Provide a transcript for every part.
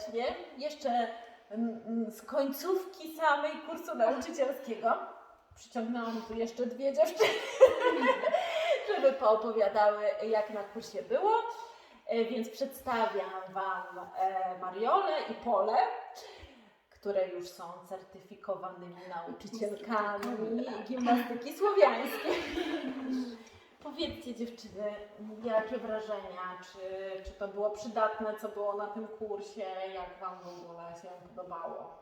serdecznie. Jeszcze mm, mm, z końcówki samej kursu nauczycielskiego przyciągnęłam tu jeszcze dwie dziewczyny, żeby poopowiadały, jak na kursie było. E, Więc przedstawiam Wam e, Mariolę i Polę, które już są certyfikowanymi nauczycielkami gimnastyki słowiańskiej. Powiedzcie dziewczyny, jakie wrażenia, czy, czy to było przydatne, co było na tym kursie, jak Wam w ogóle się podobało?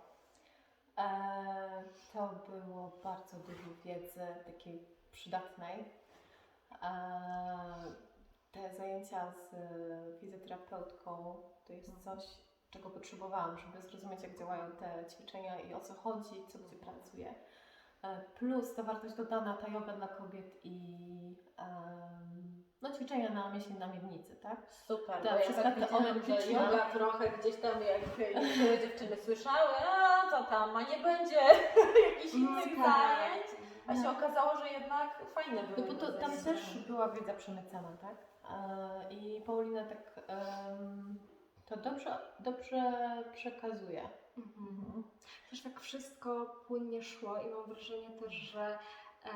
E, to było bardzo dużo wiedzy takiej przydatnej. E, te zajęcia z fizjoterapeutką to jest coś, czego potrzebowałam, żeby zrozumieć, jak działają te ćwiczenia i o co chodzi, co gdzie pracuje. E, plus ta wartość dodana, ta yoga dla kobiet i em, no, ćwiczenia na mięśnie na miednicy, tak? Super, Tak, bo ja tak widziałam, że yoga trochę gdzieś tam, jak niektóre dziewczyny słyszały, a co tam, a nie będzie jakichś innych zajęć. A się okazało, że jednak fajne No były bo to, tam też była wiedza przemycana, tak? E, I Paulina tak em, to dobrze, dobrze przekazuje. Mhm. Też tak wszystko płynnie szło i mam wrażenie też, że e,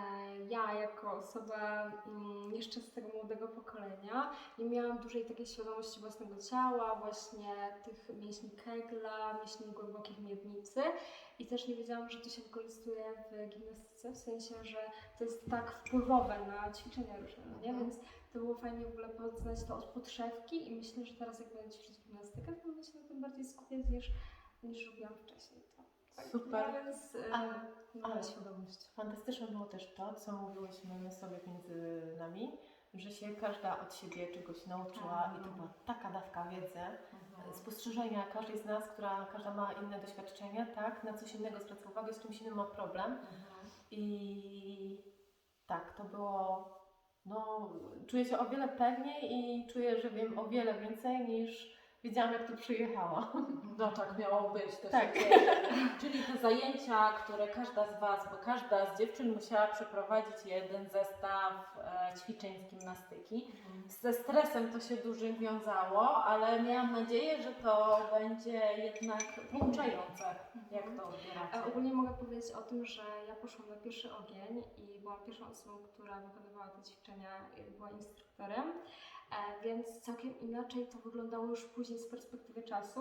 ja jako osoba mm, jeszcze z tego młodego pokolenia nie miałam dużej takiej świadomości własnego ciała, właśnie tych mięśni kegla, mięśni głębokich miednicy i też nie wiedziałam, że to się wykorzystuje w gimnastyce, w sensie, że to jest tak wpływowe na ćwiczenia różne, no nie? Mhm. Więc to było fajnie w ogóle poznać to od podszewki i myślę, że teraz jak będę ćwiczyć gimnastykę, to będę się na tym bardziej skupiać niż niż robiłam wcześniej. To, tak, Super. No, więc e, Ale- mam ale- świadomość. Fantastyczne było też to, co mówiłyśmy my sobie między nami, że się każda od siebie czegoś nauczyła i to była taka dawka wiedzy, Mhm. spostrzeżenia każdej z nas, która każda ma inne doświadczenia, tak, na coś innego zwraca uwagę, z czymś innym ma problem. Mhm. I tak, to było. No, czuję się o wiele pewniej i czuję, że wiem o wiele więcej niż wiedziałam, jak tu przyjechałam. No tak miało być. To Tak. Się dzieje. Czyli te zajęcia, które każda z Was, bo każda z dziewczyn musiała przeprowadzić jeden zestaw e, ćwiczeń z gimnastyki. Ze stresem to się dużo wiązało, ale miałam nadzieję, że to będzie jednak pouczające. Jak to A odbieracie? ogólnie mogę powiedzieć o tym, że ja poszłam na pierwszy ogień i byłam pierwszą osobą, która wykonywała te ćwiczenia i była instruktorem. E, więc całkiem inaczej to wyglądało już później z perspektywy czasu,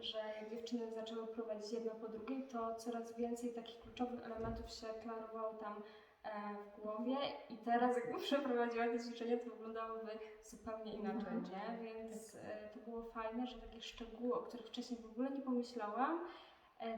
że jak dziewczyny zaczęły prowadzić jedna po drugiej, to coraz więcej takich kluczowych elementów się klarowało tam e, w głowie i teraz jak przeprowadziła te ćwiczenia, to wyglądały zupełnie inaczej, Mhm. nie? Więc e, to było fajne, że takie szczegóły, o których wcześniej w ogóle nie pomyślałam,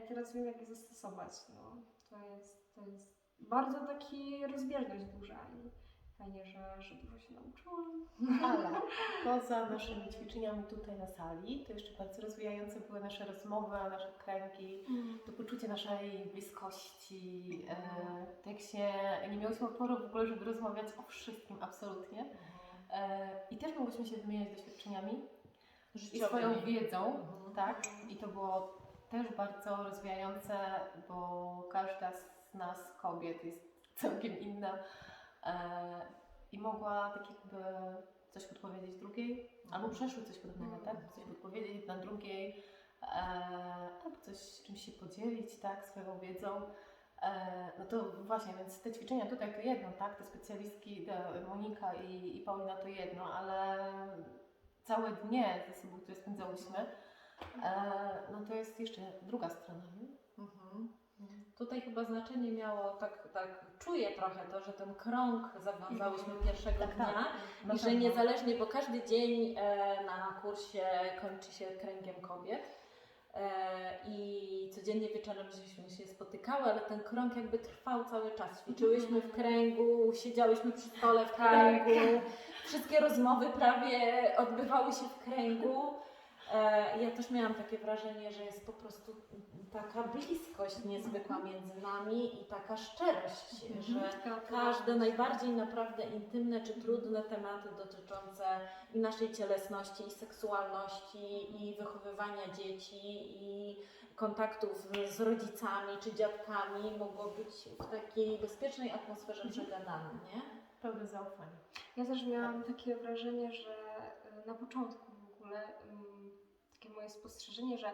teraz wiem jak je zastosować. No, to, jest, to jest bardzo taki rozbieżność duża i fajnie, że, że dużo się nauczyłam. Ale poza naszymi ćwiczeniami tutaj na sali, to jeszcze bardzo rozwijające były nasze rozmowy, nasze kręgi, to poczucie naszej bliskości. E, tak się nie miałyśmy oporu w ogóle, żeby rozmawiać o wszystkim absolutnie. E, I też mogłyśmy się wymieniać doświadczeniami i swoją Życiowymi. wiedzą, Mhm. tak? I to było też bardzo rozwijające, bo każda z nas, kobiet, jest całkiem inna i mogła tak jakby coś podpowiedzieć drugiej, albo przeszły coś podobnego, tak? Coś podpowiedzieć jedna drugiej, e, albo coś czymś się podzielić, tak? Swoją wiedzą. E, no to właśnie, więc te ćwiczenia tutaj to jedno, tak? Te specjalistki, te Monika i, i Paulina to jedno, ale całe dnie ze sobą, które spędzałyśmy, e, no to jest jeszcze druga strona, nie? Chyba znaczenie miało, tak, tak czuję trochę to, że ten krąg zawiązałyśmy pierwszego Tak, dnia tak. I że niezależnie, bo każdy dzień e, na kursie kończy się kręgiem kobiet e, i codziennie wieczorem żeśmy się spotykały, ale ten krąg jakby trwał cały czas. Ćwiczyłyśmy w kręgu, siedziałyśmy przy stole w kręgu, wszystkie rozmowy prawie odbywały się w kręgu. E, Ja też miałam takie wrażenie, że jest po prostu taka bliskość niezwykła między nami i taka szczerość, że każde najbardziej naprawdę intymne czy trudne tematy dotyczące i naszej cielesności, i seksualności, i wychowywania dzieci, i kontaktów z rodzicami czy dziadkami mogło być w takiej bezpiecznej atmosferze przegadane, nie? Pełne zaufanie. Ja też miałam takie wrażenie, że y, na początku ogóle takie moje spostrzeżenie, że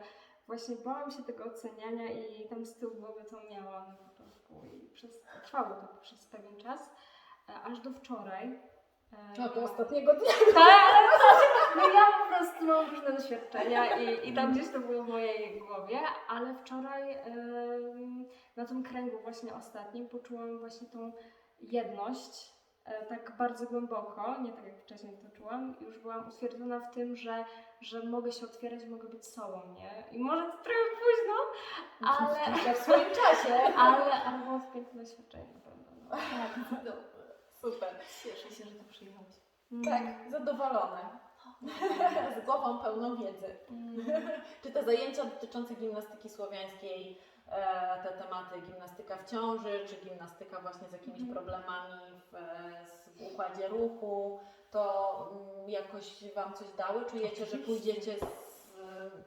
właśnie bałam się tego oceniania i tam z tyłu głowy to miałam na początku i przez, trwało to przez pewien czas, e, aż do wczoraj. No to miałam- ostatniego dnia. tak, no ja po prostu mam różne doświadczenia i, i tam gdzieś to było w mojej głowie, ale wczoraj na tym kręgu właśnie ostatnim poczułam właśnie tą jedność tak bardzo głęboko, nie tak jak wcześniej to czułam, już byłam utwierdzona w tym, że, że mogę się otwierać, mogę być sobą, nie? I może trochę późno, ale, w swoim czasie. ale, ale było piękne doświadczenie na pewno. No. Super. Cieszę się, że to przyjechałeś. Tak, zadowolone. Z głową pełną wiedzy. Mm. Czy te zajęcia dotyczące gimnastyki słowiańskiej, e, te tematy gimnastyka w ciąży, czy gimnastyka właśnie z jakimiś Mhm. problemami w, e, układzie ruchu, to mm, jakoś Wam coś dały? Czujecie, że pójdziecie z,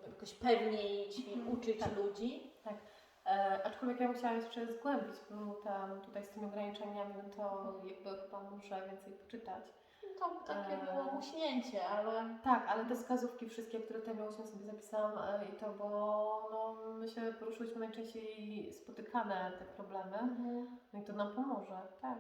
e, jakoś pewniej ćwi- Mhm. uczyć Tak. ludzi? E, aczkolwiek ja chciała jeszcze zgłębić, bo tam tutaj z tymi ograniczeniami, no to jakby chyba muszę więcej poczytać. To takie E. było muśnięcie, ale Tak, ale te wskazówki wszystkie, które tutaj miałyśmy sobie zapisałam e, i to, bo no, my się poruszyłyśmy najczęściej spotykane te problemy, no i to nam pomoże, tak.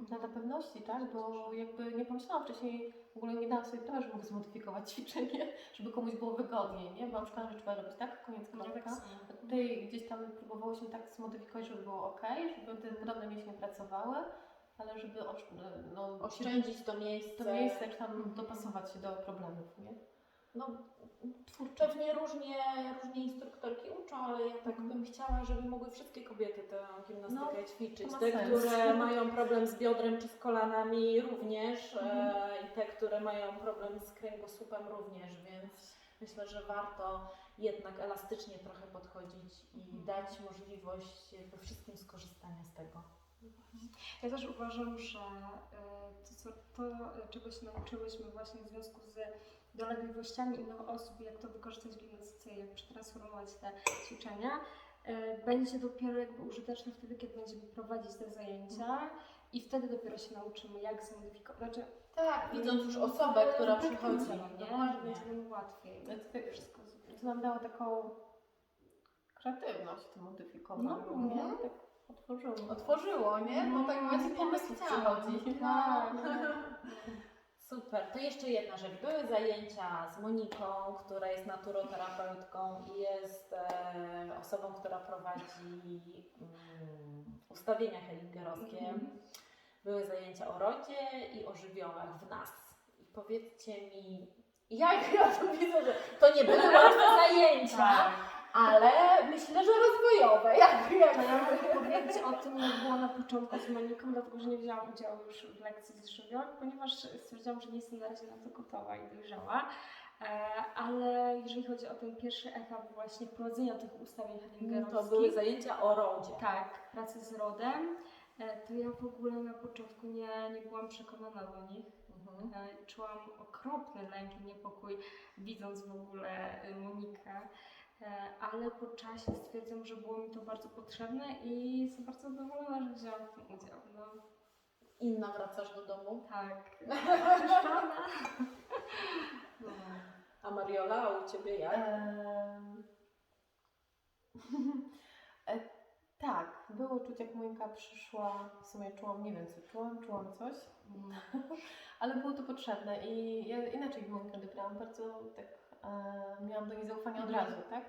Dla na pewności, tak, bo jakby nie pomyślałam wcześniej, w ogóle nie dałam sobie prawa, że mogę zmodyfikować ćwiczenie, żeby komuś było wygodniej, nie? Byłam przekonana, że trzeba robić tak, koniec No tak kropka. A Tutaj gdzieś tam próbowałyśmy tak zmodyfikować, żeby było ok, żeby te podobne mięśnie pracowały, ale żeby osz- no, oszczędzić to miejsce. to miejsce, czy tam Mhm. dopasować się do problemów, nie? No, pewnie różnie, różnie instruktorki uczą, ale ja tak bym chciała, żeby mogły wszystkie kobiety tę gimnastykę No, ćwiczyć. Te, sens. które mają problem z biodrem czy z kolanami również e, Mhm. i te, które mają problem z kręgosłupem również, więc myślę, że warto jednak elastycznie trochę podchodzić i Mhm. dać możliwość wszystkim skorzystania z tego. Ja też uważam, że e, to, co, to, e, czego się nauczyłyśmy właśnie w związku z dolegliwościami innych osób, jak to wykorzystać w gimnastyce, jak przetransformować te ćwiczenia, e, będzie dopiero jakby użyteczne wtedy, kiedy będziemy prowadzić te zajęcia i wtedy dopiero się nauczymy, jak zmodyfikować. Znaczy, Tak, widząc już osobę, która praktyce, przychodzi. no nie? Dokładnie. Będzie nam łatwiej. No to tak- wszystko. To nam dało taką kreatywność w tym modyfikowaniu, No, nie? no. Tak otworzyło. Otworzyło, nie? Bo tak No, właśnie pomysł chciałam. przychodzi. No. Tak. Super. To jeszcze jedna rzecz. Były zajęcia z Moniką, która jest naturoterapeutką i jest e, osobą, która prowadzi mm, ustawienia hellingerowskie. Mhm. Były zajęcia o rodzie i o żywiołach w nas. I powiedzcie mi, jak ja to widzę, że to nie były łatwe zajęcia, Tak. Ale myślę, że rozwojowe. Jak, To ja mogę powiedzieć o tym, jak było na początku z Moniką, dlatego że nie wzięłam udziału już w lekcji z żywioł, ponieważ stwierdziłam, że nie jestem na razie na to gotowa i dojrzała. E, ale jeżeli chodzi o ten pierwszy etap właśnie prowadzenia tych ustawień To hellingerowskich, były zajęcia o rodzie. tak, pracy z rodem, e, to ja w ogóle na początku nie, nie byłam przekonana do nich. Mhm. E, Czułam okropny lęk i niepokój, widząc w ogóle Monikę, ale po czasie stwierdzam, że było mi to bardzo potrzebne i jestem bardzo zadowolona, że wzięłam w tym udział. No Inna wracasz do domu. tak. No. A Mariola, a u Ciebie jak? E, tak, było czuć jak Monika przyszła, w sumie czułam, nie wiem co czułam, czułam coś, ale było to potrzebne i ja inaczej Monikę odebrałam, bardzo tak, e, miałam do niej zaufanie od razu, tak?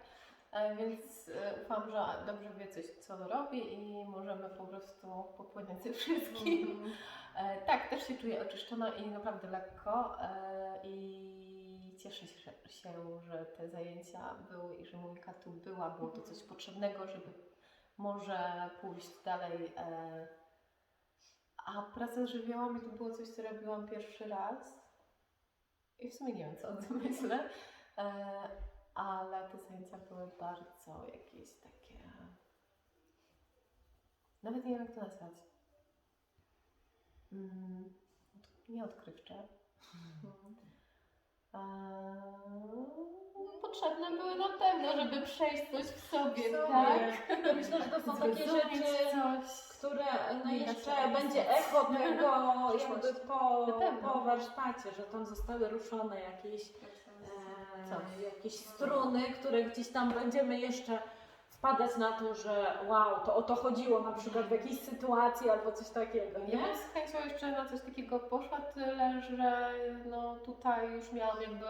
E, więc e, ufam, że dobrze wie coś, co robi i możemy po prostu popłynąć ze wszystkim. Mhm. E, tak, też się czuję oczyszczona i naprawdę lekko e, i cieszę się, że, te zajęcia były i że Monika tu była, było to coś potrzebnego, żeby może pójść dalej. E, a praca z żywiołami to było coś, co robiłam pierwszy raz i w sumie nie wiem, co o tym myślę, e, ale te zajęcia były bardzo jakieś takie... Nawet nie wiem, jak to nazwać. Mm, nieodkrywcze. Eee, potrzebne były na pewno, żeby przejść coś w sobie, W sobie. tak? Ja myślę, że to są takie rzeczy, coś. które no jeszcze będzie echo tego jakby po, po warsztacie, że tam zostały ruszone jakieś e, Coś. jakieś struny, które gdzieś tam będziemy jeszcze wpadać na to, że wow, to o to chodziło na przykład w jakiejś sytuacji albo coś takiego, Ja nie? bym z chęcią jeszcze na coś takiego poszła, tyle że no tutaj już miałam jakby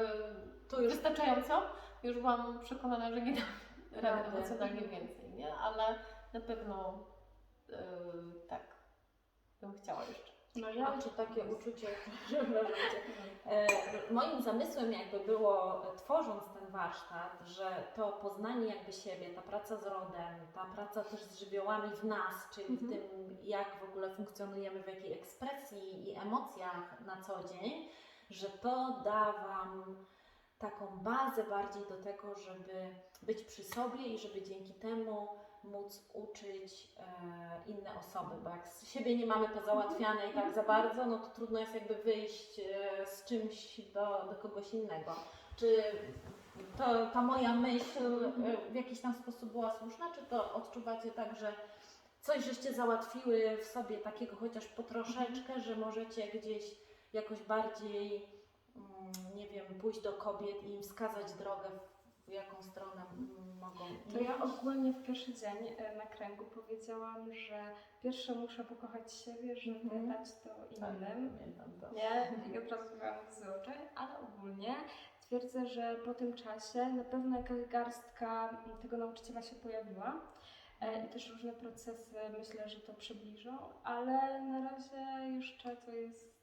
Tu już wystarczająco. Już byłam przekonana, że nie dam Rady. emocjonalnie więcej, nie? Ale na pewno yy, tak bym chciała jeszcze. No Ja czy takie uczucie, że. E, moim zamysłem jakby było, tworząc ten warsztat, że to poznanie jakby siebie, ta praca z rodem, ta praca też z żywiołami w nas, czyli w Mhm. tym, jak w ogóle funkcjonujemy, w jakiej ekspresji i emocjach na co dzień, że to da Wam taką bazę bardziej do tego, żeby być przy sobie i żeby dzięki temu móc uczyć e, inne osoby, bo jak z siebie nie mamy pozałatwiane i tak za bardzo, no to trudno jest jakby wyjść e, z czymś do, do kogoś innego. Czy to, ta moja myśl e, w jakiś tam sposób była słuszna, czy to odczuwacie tak, że coś żeście załatwiły w sobie takiego chociaż po troszeczkę, że możecie gdzieś jakoś bardziej, mm, nie wiem, pójść do kobiet i im wskazać drogę, w jaką stronę mm, mogą To ja iść? ogólnie w pierwszy dzień e, na kręgu powiedziałam, że pierwsze muszę pokochać siebie, żeby Mhm. dać to innym. Pamiętam to. Nie, i od razu miałam łzy oczy, ale ogólnie twierdzę, że po tym czasie na pewno jakaś garstka mm, tego nauczyciela się pojawiła. E, I też różne procesy myślę, że to przybliżą, ale na razie jeszcze to jest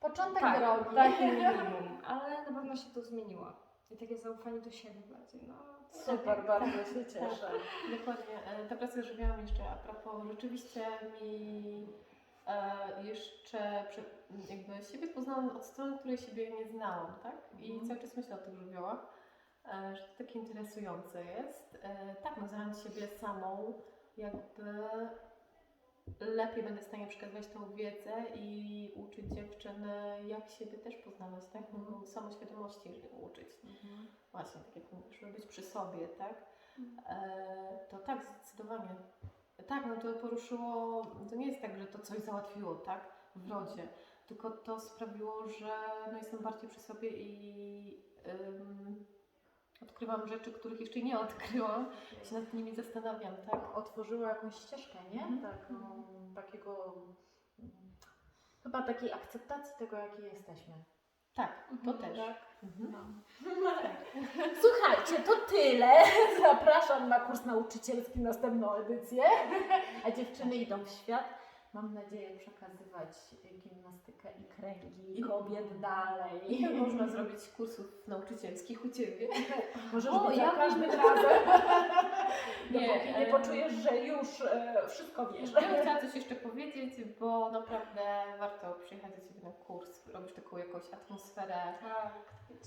Początek tak, drogi. takie minimum, ale na pewno się to zmieniło. I takie zaufanie do siebie bardziej. No, Super, bardzo się cieszę. Dokładnie. E, Ta praca żywiałam jeszcze a propos, rzeczywiście mi e, jeszcze prze, jakby siebie poznałam od strony, której siebie nie znałam, tak? I Mhm. cały czas myślę o tych żywiołach, e, że to takie interesujące jest. E, tak, no znając siebie samą, jakby lepiej będę w stanie przekazywać tą wiedzę i uczyć dziewczyny, jak siebie też poznawać, tak? No, samoświadomości uczyć. Właśnie, tak jak mówisz, żeby być przy sobie, tak? E, to tak, zdecydowanie. Tak, no to poruszyło, to nie jest tak, że to coś załatwiło, tak? W rodzie, tylko to sprawiło, że no jestem bardziej przy sobie i ym, odkrywam rzeczy, których jeszcze nie odkryłam, się nad nimi zastanawiam, tak? Otworzyło jakąś ścieżkę, nie? Mhm. Taką, takiego, mm, chyba takiej akceptacji tego, jakie jesteśmy. Tak, to Mhm, też. Tak? Mhm. Słuchajcie, to tyle. Zapraszam na kurs nauczycielski, następną edycję. A dziewczyny idą w świat. Mam nadzieję przekazywać gimnastykę i kręgi kobiet dalej. Ile można zrobić kursów nauczycielskich u Ciebie? Możesz O, być ja każdym razem. Nie, Dopóki nie em, poczujesz, że już e, wszystko wiesz. Ja bym chciała coś jeszcze powiedzieć, bo naprawdę warto przyjechać do Ciebie na kurs, robisz taką jakąś atmosferę Tak,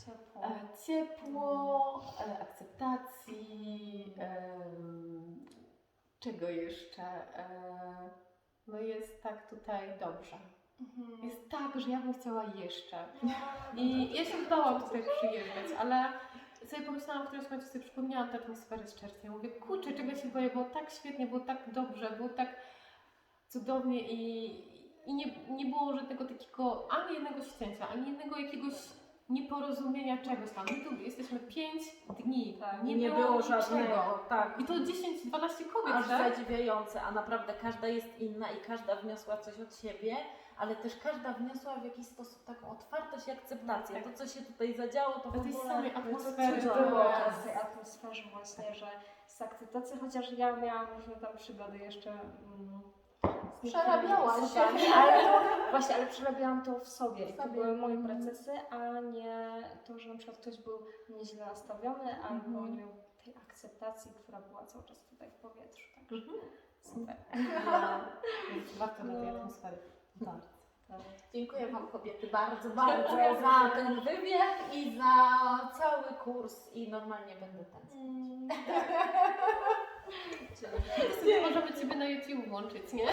ciepło. e, ciepło, e, akceptacji, em, czego jeszcze? E, no jest tak tutaj dobrze. Mhm. Jest tak, że ja bym chciała jeszcze. I ja się bałam tutaj przyjeżdżać, ale sobie pomyślałam, w którymś momencie sobie przypomniałam tę atmosferę z czerwca. Mówię, kurczę, czego się boję, było tak świetnie, było tak dobrze, było tak cudownie i, i nie, nie było żadnego takiego, ani jednego ścięcia, ani jednego jakiegoś nieporozumienia czegoś tam. My tu jesteśmy pięć dni, Tak, Nie, nie było niczego. żadnego. Tak. I to 10-12 kobiet, Aż tak? zadziwiające, a naprawdę każda jest inna i każda wniosła coś od siebie, ale też każda wniosła w jakiś sposób taką otwartość i akceptację. To, co się tutaj zadziało, to w ogóle... samej To atmosfery. cudowne było. w tej atmosferze właśnie, że z akceptacji, chociaż ja miałam różne tam przygody jeszcze mm, Przerabiałaś się. ale to, właśnie, ale przerabiałam to w sobie. W I to były moje Mhm. procesy, a nie to, że na przykład ktoś był nieźle nastawiony, albo Mhm. nie miał tej akceptacji, która była cały czas tutaj w powietrzu. Także Mhm. super. No, warto na tej No. atmosfery. Bardzo. Dziękuję Wam kobiety bardzo, bardzo za ten wywiad i za cały kurs i normalnie będę tańczyć. Mm, Możemy Ciebie na YouTube włączyć, nie?